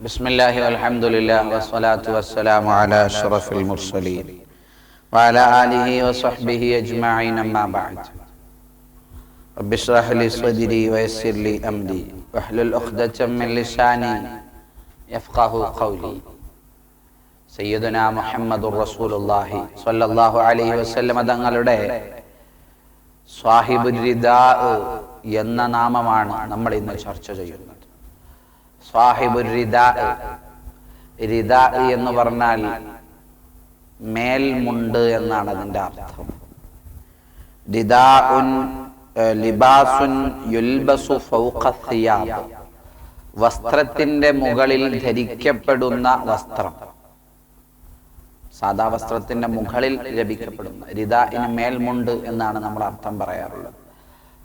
ബിസ്മില്ലാഹി അൽഹംദുലില്ലാഹി വസ്സലാത്തു വസ്സലാമു അലാ അഷ്റഫിൽ മുർസലീൻ വഅലാ ആലിഹി വസ്വഹ്ബിഹി അജ്മഈൻ അമ്മാ ബഅദ്. റബ്ബി ഇശ്റഹ് ലി സദ്രി വയസ്സിർ ലി അംരി വഹ്ലുൽ ഉഖ്ദതം മിൻ ലിസാനി യഫ്ഖഹു ഖൗലി. സയ്യിദുനാ മുഹമ്മദുർ റസൂലുള്ളാഹി സ്വല്ലല്ലാഹു അലൈഹി വസല്ലം തങ്ങളുടെ സാഹിബുൽ റിദാ എന്ന നാമമാണ് നമ്മൾ ഇന്ന് ചർച്ച ചെയ്യുന്നത്. സ്വാഹിബുരിദാ റിദാ എന്ന് പറഞ്ഞാൽ മേൽമുണ്ട് എന്നാണ് അതിന്റെ അർത്ഥം. വസ്ത്രത്തിന്റെ മുകളിൽ ധരിക്കപ്പെടുന്ന വസ്ത്രം. സാധാ വസ്ത്രത്തിന്റെ മുകളിൽ ലഭിക്കപ്പെടുന്ന റിദാഇന് മേൽമുണ്ട് എന്നാണ് നമ്മൾ അർത്ഥം പറയാറുള്ളത്.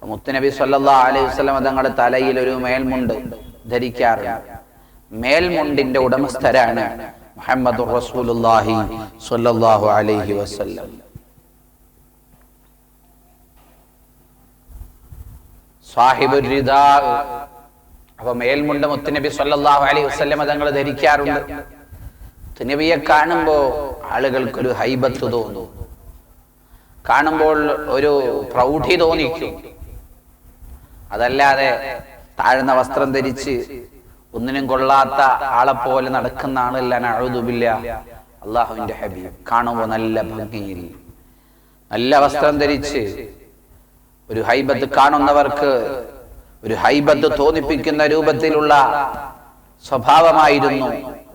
മുത്തുനബി സല്ലാ അലൈഹി വസല്ലം തങ്ങളുടെ തലയിൽ ഒരു മേൽമുണ്ട്. ധരിക്കാറുണ്ട് മേൽമുണ്ടിന്റെ ഉടമസ്ഥരാണ് മുഹമ്മദ് റസൂലുള്ളാഹി സ്വല്ലല്ലാഹു അലൈഹി വസല്ലം. സാഹിബുർ റിദാ അപ്പൊ മേൽമുണ്ട് മുത്തുനബി സല്ലല്ലാഹു അലൈഹി വസല്ലം തങ്ങൾ ധരിക്കാറുണ്ട്. മുത്തുനബിയെ കാണുമ്പോ ആളുകൾക്കൊരു ഹൈബത്ത് തോന്നും. കാണുമ്പോൾ ഒരു പ്രൗഢി തോന്നിക്കും. അതല്ലാതെ താഴ്ന്ന വസ്ത്രം ധരിച്ച് ഒന്നിനും കൊള്ളാത്ത ആളെ പോലെ നടക്കുന്ന ആളല്ല അഴുതുമില്ല അള്ളാഹുവിന്റെ ഹബീബ് കാണുമ്പോൾ നല്ല ഭംഗിയിൽ. നല്ല വസ്ത്രം ധരിച്ച് ഒരു ഹൈബത്ത് കാണുന്നവർക്ക് ഒരു ഹൈബത്ത് തോന്നിപ്പിക്കുന്ന രൂപത്തിലുള്ള സ്വഭാവമായിരുന്നു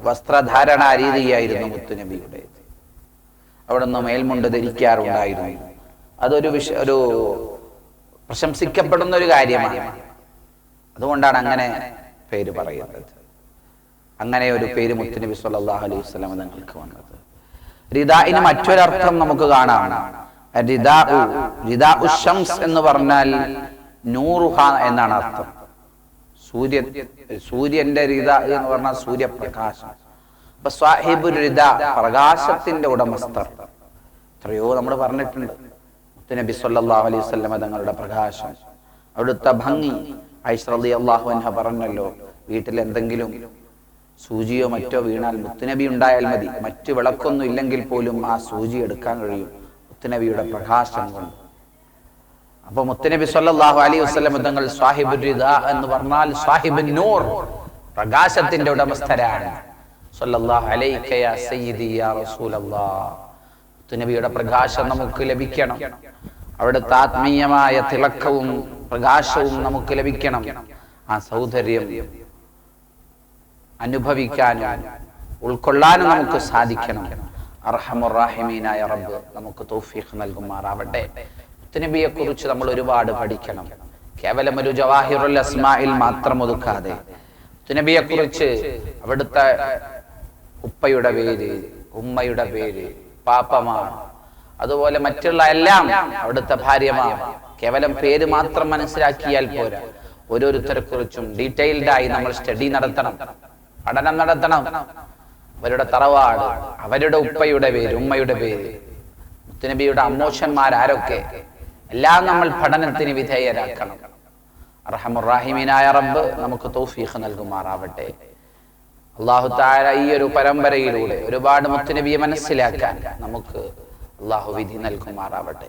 വസ്ത്രധാരണ രീതിയായിരുന്നു മുത്തുനബിയുടെ. അവിടുന്ന് മേൽമുണ്ട് ധരിക്കാറുണ്ടായിരുന്നു. അതൊരു വിഷ ഒരു പ്രശംസിക്കപ്പെടുന്ന ഒരു കാര്യമാണ്. അതുകൊണ്ടാണ് അങ്ങനെ പേര് പറയുന്നത്. അങ്ങനെ ഒരു പേര് മുത്തുനബി സല്ലാഹു അലൈഹി വസല്ലം നിങ്ങൾക്ക് വന്നത്. റിദാഇന് മറ്റൊരർത്ഥം നമുക്ക് കാണാം. ഷംസ് എന്ന് പറഞ്ഞാൽ നൂറുഹ എന്നാണ് അർത്ഥം. സൂര്യ സൂര്യന്റെ റിത എന്ന് പറഞ്ഞാൽ സൂര്യപ്രകാശം. അപ്പൊ സാഹിബു റിത പ്രകാശത്തിന്റെ ഉടമസ്ഥർ. എത്രയോ നമ്മൾ പറഞ്ഞിട്ടുണ്ട്. മുത്തുനബി സല്ലാഹു അലൈഹി വസല്ലം തങ്ങളുടെ പ്രകാശം. അവിടുത്തെ ഭംഗി ഐഷ് അള്ളാഹു അൻഹ പറഞ്ഞല്ലോ വീട്ടിൽ എന്തെങ്കിലും സൂചിയോ മറ്റോ വീണാൽ മുത്തുനബി ഉണ്ടായാൽ മതി. മറ്റു വിളക്കൊന്നും ഇല്ലെങ്കിൽ പോലും ആ സൂചി എടുക്കാൻ കഴിയും. മുത്തുനബിയുടെ പ്രകാശം കൊണ്ട്. അപ്പൊ മുത്തനബി സല്ലാഹു അലൈഹി വസല്ലം തങ്ങൾ സാഹിബ് എന്ന് പറഞ്ഞാൽ സാഹിബ് നൂർ പ്രകാശത്തിന്റെ ഉടമസ്ഥരാണ്. മുത്തനബിയുടെ പ്രകാശം നമുക്ക് ലഭിക്കണം. അവിടുത്തെ ആത്മീയമായ തിളക്കവും പ്രകാശവും നമുക്ക് ലഭിക്കണം. ആ സൗന്ദര്യം അനുഭവിക്കാനും ഉൾക്കൊള്ളാനും നമുക്ക് സാധിക്കണം. അർഹമുറാഹിമീനായ റബ്ബ് നമുക്ക് തൗഫീഖ് നൽകുമാറാവട്ടെ. മുത്തനബിയെ കുറിച്ച് നമ്മൾ ഒരുപാട് പഠിക്കണം. കേവലം ഒരു ജവാഹിറുൽ അസ്മായിൽ മാത്രം ഒതുക്കാതെ. മുത്തനബിയെ കുറിച്ച് അവിടുത്തെ ഉപ്പയുടെ പേര് ഉമ്മയുടെ പേര് പാപ്പമാർ അതുപോലെ മറ്റുള്ള എല്ലാം അവിടുത്തെ ഭാര്യമാർ കേവലം പേര് മാത്രം മനസ്സിലാക്കിയാൽ പോരാ. ഓരോരുത്തരെ കുറിച്ചും ഡീറ്റെയിൽഡ് ആയി നമ്മൾ സ്റ്റഡി നടത്തണം. പഠനം നടത്തണം. അവരുടെ തറവാട് അവരുടെ ഉപ്പയുടെ പേര് ഉമ്മയുടെ പേര് മുത്തുനബിയുടെ അമ്മോഷന്മാർ ആരൊക്കെ എല്ലാം നമ്മൾ പഠനത്തിന് വിധേയരാക്കണം. അർഹമുറാഹിമീനായ റബ്ബ് നമുക്ക് തൗഫീഖ് നൽകുമാറാവട്ടെ. അള്ളാഹു താര ഈ ഒരു പരമ്പരയിലൂടെ ഒരുപാട് മുത്തുനബിയെ മനസ്സിലാക്കാൻ നമുക്ക് അള്ളാഹു വിധി നൽകുമാറാവട്ടെ.